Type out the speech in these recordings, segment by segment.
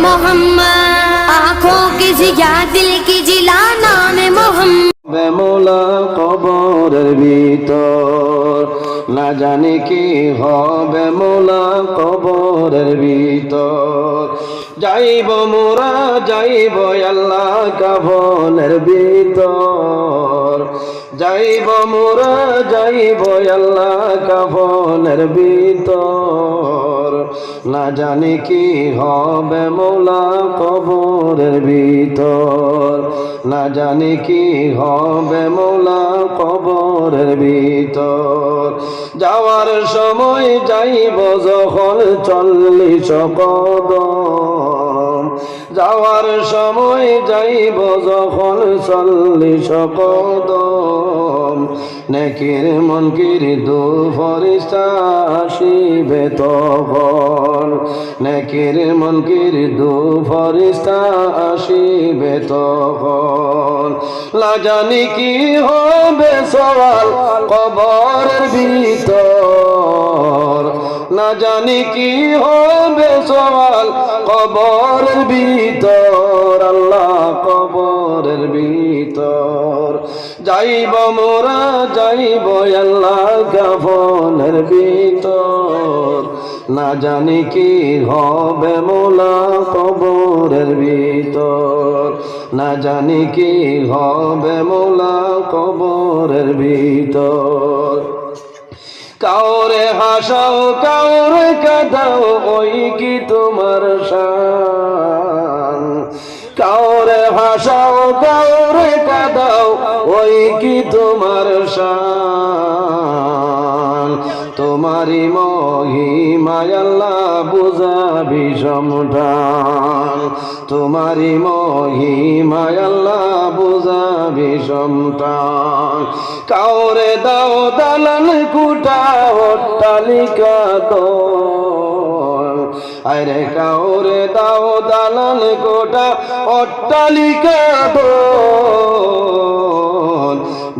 मोहम्मद आंखों की जिया दिल की जिला नाम मोहम्मद বেমোলা কবরের ভিতর না জানি কি হবে মোলা কবরের ভিতর যাইব মোরা, যাইব আল্লাহ কাবনের ভিতর। যাইব মোরা, যাইব আল্লাহ কাবনের ভিতর। না জানি কি হবে মোলা কবরের ভিতর। না জানি কি হবে মোলা কবরের ভিতর। যাওয়ার সময় যাইব যখন চল্লিশ কদম। যাওয়ার সময় যাইব যখন চল্লিশ কদম নেকির মনকির দু ফরিস্তা আসিবে তখন। নেকির মনকির দু ফরিস্তা আসিবে তখন। লাজানি কি হবে সওয়াল কবরের ভিতর? না জানি কি হবে সওয়াল, কবরের ভিতর, আল্লাহ কবরের ভিতর। যাইব মোরা, যাইব আল্লাহ কাফনের ভিতর। না জানি কি হবে মোলা কবরের ভিতর। না জানি কি হবে মোলা কবরের ভিতর। কাউরে হাসাও, কাউরে কাদাও, ওই কি তোমার শান? কাউরে হাসাও, কাউরে কাদাও, ওই কি তোমার শান? তোমারি মহিমায় আল্লাহ বুঝাবি সমটান তোমারি মহিমায় আল্লাহ বুঝাবি সমটান কাউরে দাও দালান কুটা অট্টালিকা তো আরে কাউরে দাও দালান কোটা অট্টালিকা দল।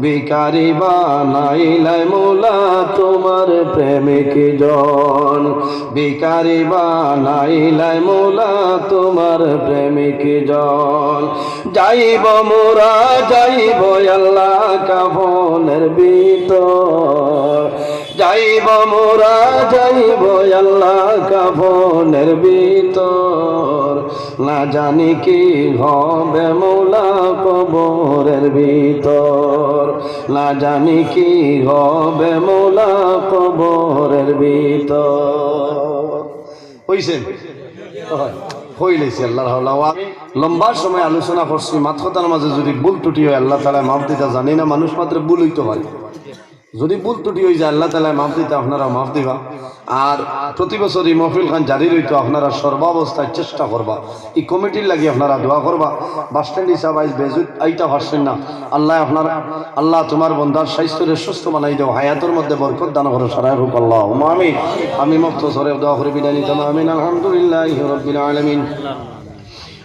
ভিকারি বানাইলাই মোলা তোমার প্রেমিক জন। বিকারি বানাইলাই মোলা তোমার প্রেমিক জন। যাইব মোরা, যাইব আল্লাহ কাফনের ভিতর। যাইব মোরা, যাইব আল্লাহ কাফনের ভিতর। না জানি কি হবে মোলা কবরের ভিতর। না জানি কি হবে মোলা কবরের ভিতর। হইছে? হইলেছে আল্লাহ লম্বা সময় আলোচনা করছি মাথতার মাঝে যদি ভুল ত্রুটি হয়, আল্লাহ তালা মাপ দিতে জানি না, মানুষ মাত্র ভুল হইতে পারে। যদি ভুল ত্রুটি হয়ে যায়, আল্লাহ তালা মাফ দিতে আপনারা মাফ দিবা। আর প্রতি বছর এই মহফিল খান জারি রইতো, আপনারা সর্বাবস্থায় চেষ্টা করবা। এই কমিটির লাগি আপনারা দোয়া করবা। বাস স্ট্যান্ড হিসাব আইস বেজুত আইতা পারছেন না। আল্লাহ আপনার, আল্লাহ তোমার বন্ধার স্বাস্থ্যের সুস্থ বানাই দেও, হায়াতের মধ্যে বরকত দান করো সারাই হোক আল্লাহ। আমি আমি মুক্ত সরে দোয়া করে, বিদায় নিতাম। আমিন, আলহামদুলিল্লাহ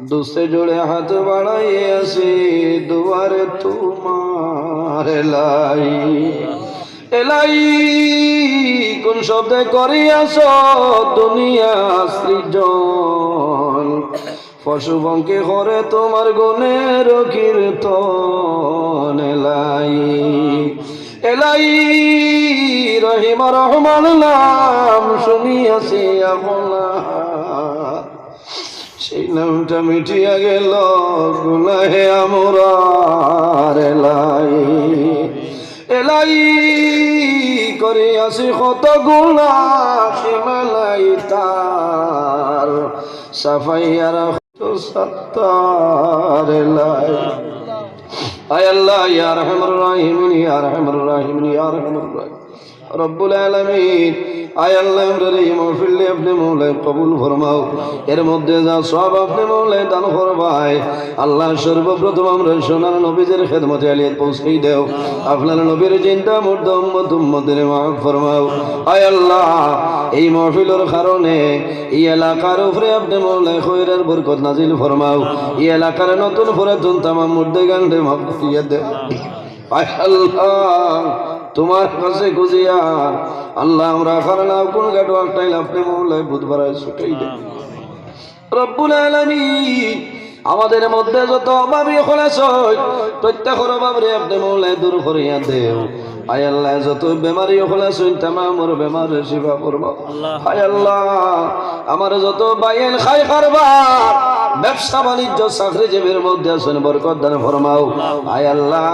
দুসে জোড়ে হাত বাড়াই আসি দুয়ারে তোমার এলাই এলাই কোন শব্দে করিয়াছ দুনিয়া সৃজন পশু বঙ্কে করে তোমার গুণের কীর্তন এলাই এলাই রহিম রহমান নাম শুনিয়াছি আপনার সেই নামটা মিটিয়া গেল, গুনাহে আমরার এলাই। এলাই করে আসি কত গুণা সীমালাই তার। সাফাইয়ার সত্তার এলাই। আয় আল্লাহ, ইয়া রহমান রাহিমিন, ইয়া রহমান রাহিমিন, ইয়া রহমান। রাহিম রব্বুল আলামিন। আয় আল্লাহ এই মহফিলে আপনি মৌলায় কবুল ফরমাও। এর মধ্যে যা সব আপনি মৌলায় দান ফরমায়, আল্লাহ সর্বপ্রথম আমরা সোনার নবীদের খেদমতে আলিয়ে পৌঁছেই দেও। আপনার নবীর চিন্তা মুর্দ উম্মত উম্মতের মাফ আয় আল্লাহ, এই মহফিলের কারণে এই এলাকার উপরে আপনি মৌলায় খৈরের বরকত নাজিল ফরমাও। এই এলাকার নতুন পুরাতন তামাম মুর্দে গান্ডে মাফ দেও। আয় আল্লাহ। তোমার কাছে গুজিয়া আল্লাহ আমরা ফারনা কোন গাটো একটাই আপনি মৌলায় বুধবার ছুটেই দেন। রব্বুল আলামিন আমাদের মধ্যে যত অভাবী খোলাছ প্রত্যেকের অভাবরে আপনি মৌলায় দূর করিয়া দেও। আয় আল্লাহ যত বেমারি খোলাছ তামামর বেমার শিবা করব। আয় আল্লাহ আমার যত বাইন খাই কারবার ব্যবসা বাণিজ্য, চাকরি জীবের মধ্যে আছেন, বরকত দান ফরমাও। আয় আল্লাহ,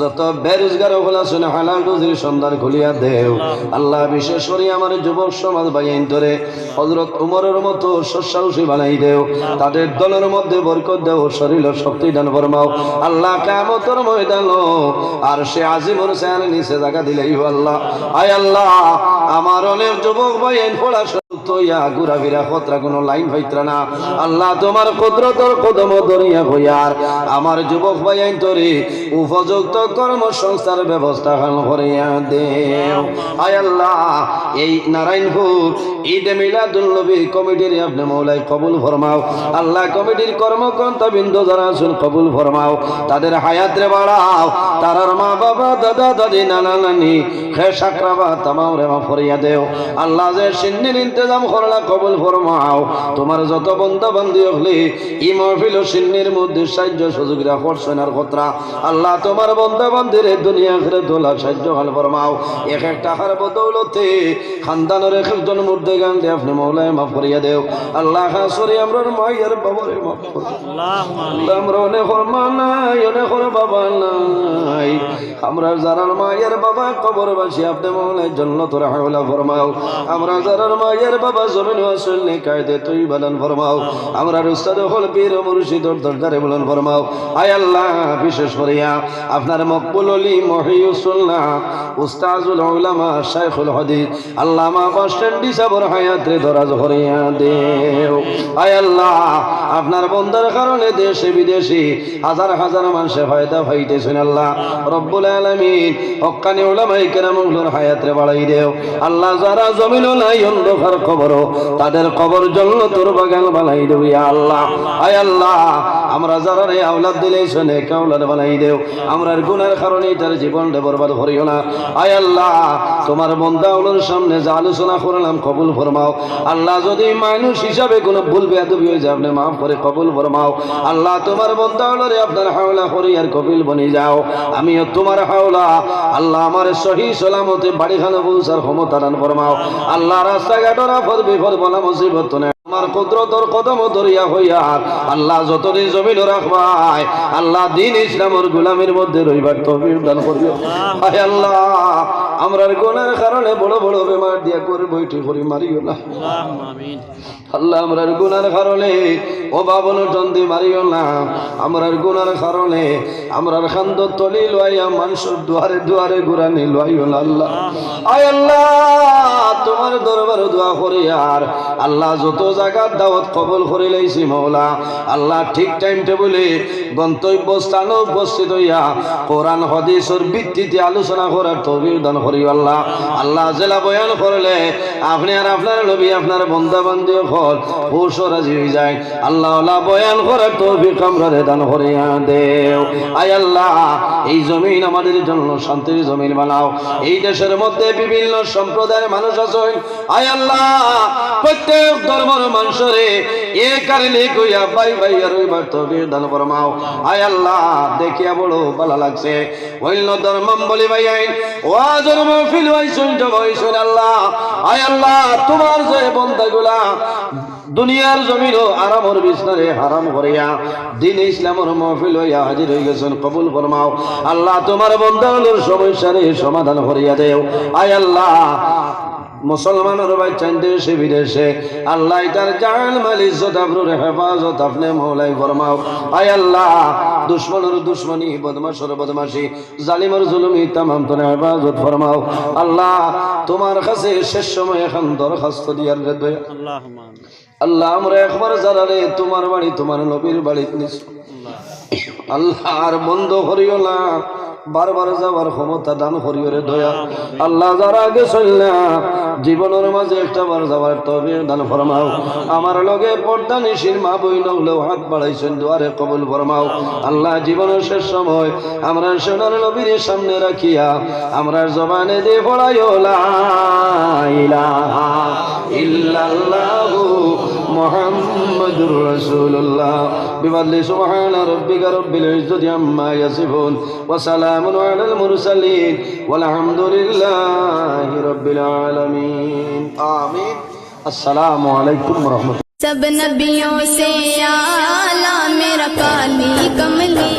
যত বেরোজগার হলাছেন হালাল রুজির সন্ধান খুলিয়া দেও। আল্লাহ বিশেষ করে আমার যুবক সমাজ বাইন ধরে হজরত উমরের মতো শস্যাউষী বানাই দেও। তাদের দলের মধ্যে বরকত দেও, শরীর শক্তি দান ফরমাও। আল্লাহ কামতর ময়দান আর সে আজিমর স্যার নিচে জায়গা দিলেই আল্লাহ। আয় আল্লাহ, আমার অনেক যুবক বাইন পড়া আমার যুবক ভাইয়াইন তরে, উপযুক্ত কর্মসংস্থার ব্যবস্থা করিয়া আয় আল্লাহ, এই নারায়ণপুর ঈদ মিলাদুল নবী কমিটির আপনি মৌলাই কবুল ফরমাও। আল্লাহ কমিটির কর্মকর্তা বিন্দু যারা কবুল ফরমাও। তাদের হায়াতরে বাড়াও। তারার মা বাবা, দাদা, দাদি, নানা, নানি খে সাকরাবা, তামাম রেমা ফরিয়া দেও। আল্লাহ যে সিন্নির ইন্তজাম করলা কবুল ফরমাও। তোমার যত বন্ধ বান্ধি হলে ই মহফিল ও সিন্নির মধ্যে সাহায্য সুযোগরা করছেন আর কতরা। আল্লাহ তোমার বন্ধ বান্ধির দুনিয়া ঘিরে তোলা সাহায্য হাল ফরমাও। এক এক টাকার বদৌলতে খানদানের এক একজন মধ্যে গান দিয়ে আপনি মৌলায় মাফ করিয়া দেও। আল্লাহ হাসরি আমরার মায়ের বাবারে মাফ করো। আমরা অনেক মা নাই অনেক বাবা নাই। আমরা যারার মায়ের বাবা কবর বাসি আপনি মৌলায় জন্য তোরা হাওলা ফরমাও। আমরা যারার মায়ের বাবা, জমিন আসল কায়দে তুই বলেন ফরমাও। আমরা উস্তাদ হল পীর ও মুর্শিদর দরজারে বলেন ফরমাও। আয় আল্লাহ, বিশেষ করিয়া আপনার মকবুল অলি মহিউসুল্লাহ, উস্তাজুল উলামা শাইখুল হাদিস, আল্লামা বাস সাবর হায়াতে দরাজ হরিয়া দেও। আয় আল্লাহ, আপনার বন্দার কারণে দেশে বিদেশে হাজার হাজার মানুষে ফায়দা পাইতেছেন আল্লাহ। রব্বুল আলামিন হক্কানি উলামাই কেরামগুলোর হায়াতে বাড়াই দেও। আল্লাহ যারা জমিন নাই, অন্ধকার খবর তাদের কবর জন্য তোর বাগান বানাই ইয়া আল্লাহ। আয় আল্লাহ, আমরা যারা রে আওলাদ দিলে শোনে কাউলাদ বানাই দেও? আমরার গুনার কারণে তার জীবনটা বরবাদ করিও না। আয় আল্লাহ, তোমার বন্দাউলের সামনে যে আলোচনা করলাম কবুল ফরমাও। আল্লাহ যদি মানুষ হিসাবে কোনো ভুল বেয়াদবি হয়ে যায়, আপনি মাফ করে কবুল ফরমাও। আল্লাহ, তোমার বন্দাউলরে আপনার হাওলা করি আর কবিল বনি যাও। আমিও তোমার হাওলা, আল্লাহ আমার সহি সালামতে বাড়িখানে পৌঁছার ক্ষমতা দান ফরমাও। আল্লাহ রাস্তাঘাটরা পদ বিপদ বলা মুসিবত আমার কুদরতর কদম দরিয়া হইয়ার আল্লাহ যতদিন জমিন রাখবাই আল্লাহ দিন ইসলামের গুলামের মধ্যে রইবার তহবিল দান করিও। হায় আল্লাহ আমরার গুনার কারণে বড় বড় বেমার দিয়া করে বইটি করি মারিও না। আল্লাহ আমরার গুনার কারণে ও বাবন টন্দি মারিও না। আমরার গুনার কারণে আমরার খান্দ তলি লইয়া মানুষের দুয়ারে দুয়ারে গুরানি লইও না আল্লাহ। আয় আল্লাহ তোমার দরবার দোয়া করি আর আল্লাহ যত জায়গার দাওয়াত কবল করে লাইছি মৌলা আল্লাহ ঠিক টাইম টেবলে গন্তব্য স্থানে উপস্থিত হইয়া কোরআন, হদিসের ভিত্তিতে আলোচনা করার তৌফিক দান করি, আল্লাহ। আল্লাহ জেলা বয়ান করলে আপনি আর আপনার নবী, আপনার বন্ধা বান্ধব হল হুশ রাজি হয়ে যায়। আল্লাহ আল্লাহ বয়ান করার তৌফিক আমরা দান করিয়া দেও। আয় আল্লাহ, এই জমিন আমাদের জন্য শান্তির জমিন বানাও। এই দেশের মধ্যে বিভিন্ন সম্প্রদায়ের মানুষ আছেন। আয় আল্লাহ, প্রত্যেক ধর্মের মানুষরে এ কারণে কইয়া ভাই ভাই আর ওইবার তবে দান ফরমাও। আয় আল্লাহ, দেখিয়া বড় ভালো লাগছে। অন্য ধর্মম বলি ভাই আইন। ওয়াজর মহফিল জব হইছুন আল্লাহ। আয় আল্লাহ, তোমার যে বন্দাগুলা দুনিয়ার জমিন আরামর বিছনারে হারাম করিয়া দিন ইসলামর মহফিল হইয়া হাজির হয়ে গেছেন, কবুল ফরমাও। আল্লাহ, তোমার বন্দাগুলোর সমস্যারে সমাধান করিয়া দেও। আয় আল্লাহ মুসলমানের বাচ্চান দেশে বিদেশে আল্লাহ তার জান মাল ইজ্জত আবরুর হেফাজত আপনি মৌলাই ফরমাও। আয় আল্লাহ দুশ্মনের দুশ্মনী বদমাশর বদমাশি জালিমর জুলুমি তামাম তোর হেফাজত ফরমাও। আল্লাহ তোমার কাছে শেষ সময় এখন দরখাস্ত দিয়ার রে দয়া। আল্লাহ আমরা একবার জানালে তোমার বাড়ি তোমার নবীর বাড়ি নিস আল্লাহ। আর বন্ধ করিও না। বারবার যাবার ক্ষমতা দান করিও রে দয়া। আল্লাহ যারা আগে চললা জীবনের মাঝে একটা বার যাবার তবে দান ফরমাও। আমার লগে পর্দা নিশির মা বই নগলেও হাত বাড়াইছেন, দুয়ারে কবুল ফরমাও। আল্লাহ জীবনের শেষ সময় আমরা সোনার নবীর সামনে রাখিয়া, আমরা জবানে দিয়ে পড়াইও, লা ইলাহা ইল্লাল্লাহু মুহাম্মাদুর রাসূলুল্লাহ বিফadli সুবহানা রাব্বিকা রব্বিল ইজ্জতি আম্মা ইয়াসিফুন ওয়া সালামুন আলাল মুরসালিন ওয়াল হামদুলিল্লাহি রাব্বিল আলামিন আমিন আসসালামু আলাইকুম ওয়া রাহমাতুল্লাহ सब नबियों से आला मेरा काली कमली वाला